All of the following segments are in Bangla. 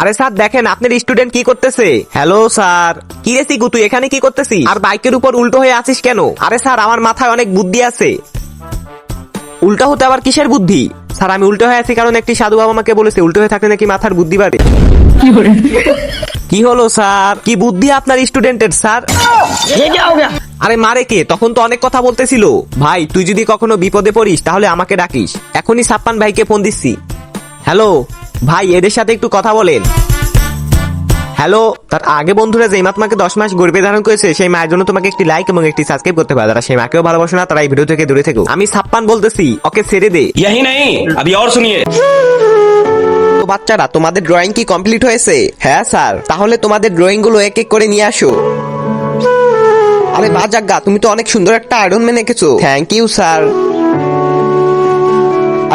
আরে স্যার দেখেন আপনার স্টুডেন্ট কি করতেছে? Hello sir. কি রে তুই এখানে কি করতেছি আর বাইকের উপর উল্টো হয়ে আছিস কেন? আরে স্যার আমার মাথায় অনেক বুদ্ধি আছে। উল্টো হতে আবার কিসের বুদ্ধি? স্যার আমি উল্টো হয়ে আছি কারণ একটি সাধু বাবা আমাকে বলেছে উল্টো হয়ে থাকলে নাকি মাথার বুদ্ধি বাড়ে কি হলো স্যার? কি বুদ্ধি আপনার স্টুডেন্টের স্যার? আরে মারে কে? তখন তো অনেক কথা বলতেছিল। ভাই তুই যদি কখনো বিপদে পড়িস তাহলে আমাকে ডাকিস। এখনই সাপ্পান ভাইকে ফোন দিচ্ছি। হ্যালো ভাই এদের সাথে একটু কথা বলেন। হ্যালো তার আগে বন্ধুরা যে মাত্রাকে দশ মাস গর্বে ধারণ করেছে সেই মায়ের জন্য তোমাকে একটি লাইক এবং একটি সাবস্ক্রাইব করতে পারে। তারা সেই মাকেও ভালোবাসো না তারা এই ভিডিও থেকে দূরে থেকো। আমি সাপ্পান বলতেছি ওকে ছেড়ে দে। ইয়াহি নাই আবি শুনিয়ে। তো বাচ্চারা তোমাদের ড্রয়িং কি কমপ্লিট হয়েছে? হ্যাঁ স্যার। তাহলে তোমাদের ড্রয়িংগুলো এক এক করে নিয়ে আসো। আরে বাজাগা তুমি তো অনেক সুন্দর একটা আয়রন ম্যান এঁকেছো। থ্যাংক ইউ স্যার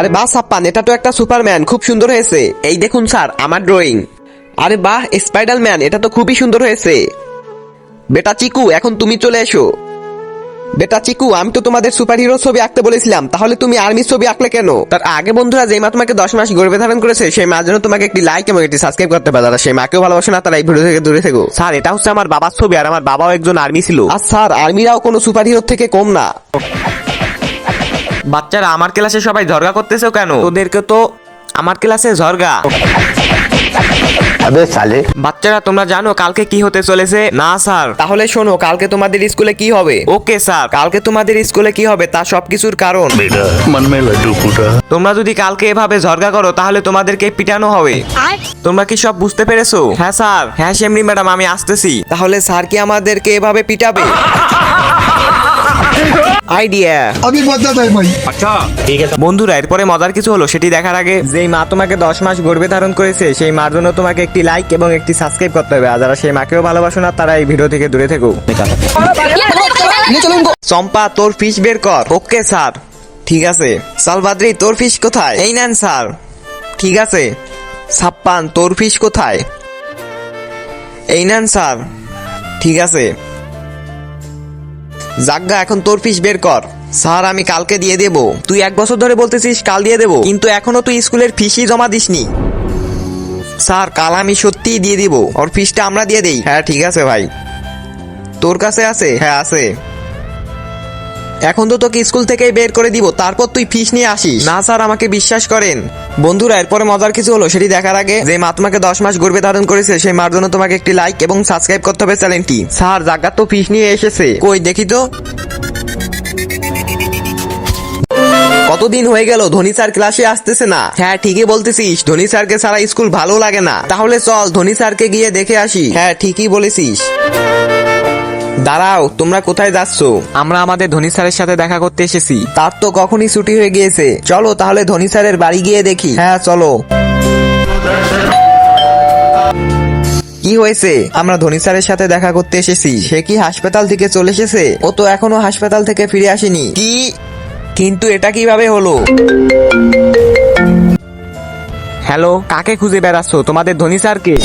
আরে বাহ, সাপ্পান, এটা তো একটা সুপারম্যান, খুব সুন্দর হয়েছে। এই দেখুন স্যার, আমার ড্রয়িং আরে বাহ স্পাইডার ম্যান এটা তো খুবই সুন্দর হয়েছে। বেটা চিকু, এখন তুমি চলে এসো। বেটা চিকু, আমি তো তোমাদের সুপার হিরো ছবি আঁকতে বলেছিলাম, তাহলে তুমি আর্মির ছবি আঁকলে কেন? তার আগে বন্ধুরা যেই মা তোমাকে দশ মাস গর্বে ধারণ করেছে, সেই মার জন্য তোমাকে একটি লাইক এবং একটি সাবস্ক্রাইব করতে পারে। সেই মাকেও ভালোবাসে না, তারা এই ভিডিও থেকে দূরে থেকো। স্যার, এটা হচ্ছে আমার বাবার ছবি, আর আমার বাবাও একজন আর্মি ছিল। আর স্যার আর্মিরাও কোনো সুপার হিরো থেকে কম না। বাচ্চারা আমার ক্লাসে সবাই ঝরগা করতেছো কেন? তোদেরকে তো আমার ক্লাসে ঝরগা। বাচ্চারা তোমরা জানো কালকে কি হতে চলেছে? না স্যার। তাহলে শোনো কালকে তোমাদের স্কুলে কি হবে? Okay sir. কালকে তোমাদের স্কুলে কি হবে তা সবকিছুর কারণ। তোমরা যদি কালকে এভাবে ঝরগা করো তাহলে তোমাদেরকে পিটানো হবে। তোমরা কি সব বুঝতে পেরেছ? হ্যাঁ স্যার। হ্যাঁ সেমনি ম্যাডাম আমি আসতেছি। তাহলে স্যার কি আমাদেরকে এভাবে পিটাবে? আইডিয়া আমি মজা দেয় ভাই। আচ্ছা ঠিক আছে। বন্ধুরা এরপরে মজার কিছু হলো সেটি দেখার আগে যেই মা তোমাকে দশ মাস গর্ভে ধারণ করেছে সেই মার জন্য তোমাকে একটি লাইক এবং একটি সাবস্ক্রাইব করতে হবে। আর যারা সেই মাকেও ভালোবাসো না তারা এই ভিডিও থেকে দূরে থেকো। চম্পা তোর ফিস বের কর। ওকে স্যার ঠিক আছে। সালবাদ্রি তোর ফিস কোথায়? এই নেন স্যার ঠিক আছে। ছাপ্পান তোর ফিস কোথায়? এই নেন স্যার ঠিক আছে। জাগ্গা, এখন তোর ফিস বের কর। স্যার, আমি কালকে দিয়ে দেব। তুই এক বছর ধরে বলতেছিস কাল দিয়ে দেব, কিন্তু এখনও তুই স্কুলের ফিসই জমা দিসনি। স্যার, কাল আমি সত্যিই দিয়ে দিব। ওর ফিসটা আমরা দিয়ে দেই। হ্যাঁ ঠিক আছে ভাই। তোর কাছে আছে? হ্যাঁ আছে। এখন তো তোকে স্কুল থেকেই বের করে দিব, তারপর তুই ফিস নিয়ে আসিস। না, স্যার, আমাকে বিশ্বাস করেন। বন্ধুরা, এরপরে মজার কিছু হলো, সেটি দেখার আগে যে মা তোমাকে দশ মাস গর্বে ধারণ করেছে, সেই মার জন্য তোমাকে একটি লাইক এবং সাবস্ক্রাইব করতে হবে চ্যানেলটি। স্যার জাগার তো ফিস নিয়ে এসেছে। কই, দেখি তো। কতদিন হয়ে গেল, ধনী স্যার ক্লাসে আসতেছে না। হ্যাঁ ঠিকই বলতেছিস, ধনী স্যারকে ছাড়া স্কুল ভালো লাগে না। তাহলে চল, ধনী স্যারকে গিয়ে দেখে আসি। হ্যাঁ ঠিকই বলেছিস। দাঁড়াও তোমরা কোথায় যাচ্ছ? আমরা আমাদের ধনী স্যারের সাথে দেখা করতে এসেছি। তার তো কখনই ছুটি হয়ে গিয়েছে। চলো তাহলে ধনী স্যারের বাড়ি গিয়ে দেখি। হ্যাঁ চলো। কি হয়েছে? আমরা ধনী স্যারের সাথে দেখা করতে এসেছি। সে কি হাসপাতাল থেকে চলে এসেছে? ও তো এখনও হাসপাতাল থেকে ফিরে আসেনি। কি? কিন্তু এটা কীভাবে হলো? হ্যালো কাকে খুঁজে বেড়াচ্ছ? তোমাদের ধনী স্যারকে?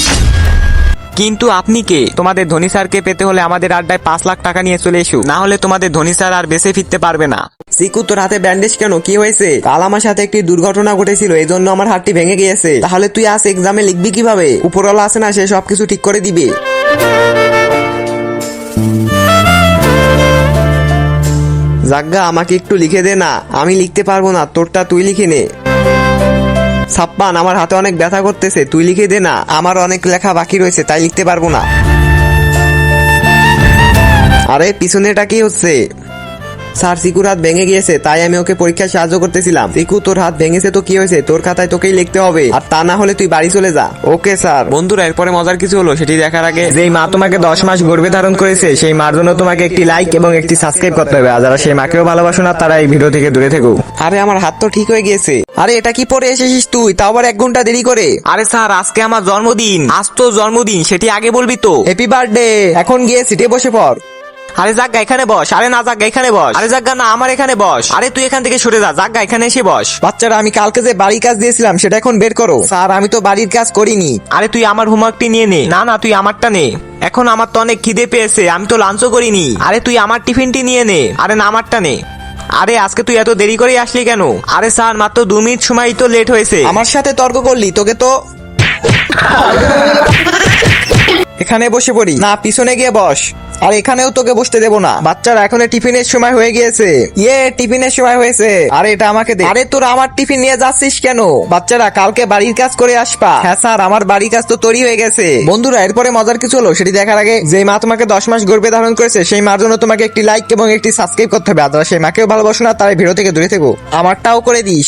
কিন্তু আপনি কে? তোমাদের ধনী স্যারকে পেতে হলে আমাদের আড্ডায় পাঁচ লাখ টাকা নিয়ে চলে এসো। না হলে তোমাদের ধনী স্যার আর বেঁচে ফিরতে পারবে না। সিকু, তোর হাতে ব্যান্ডেজ কেন? কি হয়েছে? কাল আমার সাথে একটি দুর্ঘটনা ঘটেছিল এই জন্য আমার হাতটি ভেঙে গিয়েছে। তাহলে তুই আজ এক্সামে লিখবি কীভাবে? উপরওয়ালা আছে না, সে সবকিছু ঠিক করে দিবে। জাগ্গা, আমাকে একটু লিখে দে না। আমি লিখতে পারব না, তোরটা তুই লিখে নে। ছাপ্পান, আমার হাতে অনেক ব্যথা করতেছে, তুই লিখে দে না, আমার অনেক লেখা বাকি রয়েছে, তাই লিখতে পারব না। আরে পিছনেটা কি হচ্ছে? স্যার সিকুর হাত ভেঙে গিয়েছে তাই আমি ওকে পরীক্ষায় সাহায্য করতেছিলাম। সিকু তোর হাত ভেঙেছে তো কি হয়েছে? তোর খাতায় তোকেই লিখতে হবে। আর তা না হলে তুই বাড়ি চলে যা। Okay sir. বন্ধুরা এরপরে মজার কিছু হলো সেটি দেখার আগে যেই মা তোমাকে দশ মাস গর্ভে ধারণ করেছে সেই মার জন্য তোমাকে একটি লাইক এবং একটি সাবস্ক্রাইব করতে হবে। আর যারা সেই মাকেও ভালোবাসো না তারা এই ভিডিও থেকে দূরে থেকো। আরে আমার হাত তো ঠিক হয়ে গিয়েছে। আরে এটা কি পরে এসেছিস তুই? তাও আবার এক ঘণ্টা দেরি করে। আরে স্যার আজকে আমার জন্মদিন। আজ তো জন্মদিন সেটি আগে বলবি তো। হ্যাপি বার্থডে এখন গিয়ে সিটে বসে পড়। আরে জাগা এখানে বস। আরে না জাগা এখানে বস। আরে জাগা না আমার এখানে বস। আরে তুই এখান থেকে সরে যা। জাগা এখানে এসে বস। বাচ্চারা আমি কালকে যে বাড়ির কাজ দিয়েছিলাম সেটা এখন বের করো। স্যার আমি তো বাড়ির কাজ করিনি। আরে তুই আমার হোমওয়ার্কটি নিয়ে নে। না না তুই আমারটা নে। এখন আমার তো অনেক খিদে পেয়েছে আমি তো লাঞ্চও করিনি। আরে তুই আমার টিফিনটি নিয়ে নে। আরে না আমারটা নে। আরে আজকে তুই এত দেরি করে আসলি কেন? আরে স্যার মাত্র দু মিনিট সময় তো লেট হয়েছে। আমার সাথে তর্ক করলি তোকে তো এখানে বসে পড়ি। না পিছনে গিয়ে বস। আর এখানেও তোকে বসতে দেবো না। বাচ্চারা এখন টিফিনের সময় হয়ে গিয়েছে। ইয়ে টিফিনের সময় হয়েছে। আরে, এটা আমাকে দে। আরে, তোরা আমার টিফিন নিয়ে যাচ্ছিস কেন? বাচ্চারা, কালকে বাড়ির কাজ করে আসবা। হ্যাঁ স্যার, আমার বাড়ির কাজ তো তৈরি হয়ে গেছে। বন্ধুরা, এরপরে মজার কিছু হলো। সেটি দেখার আগে যে মা তোমাকে দশ মাস গর্বে ধারণ করেছে, সেই মার জন্য তোমাকে একটি লাইক এবং একটি সাবস্ক্রাইব করতে হবে। আর সেই মাকেও ভালোবাসো না, তারা ভিডিও থেকে দূরে থেকো। আমারটাও করে দিস।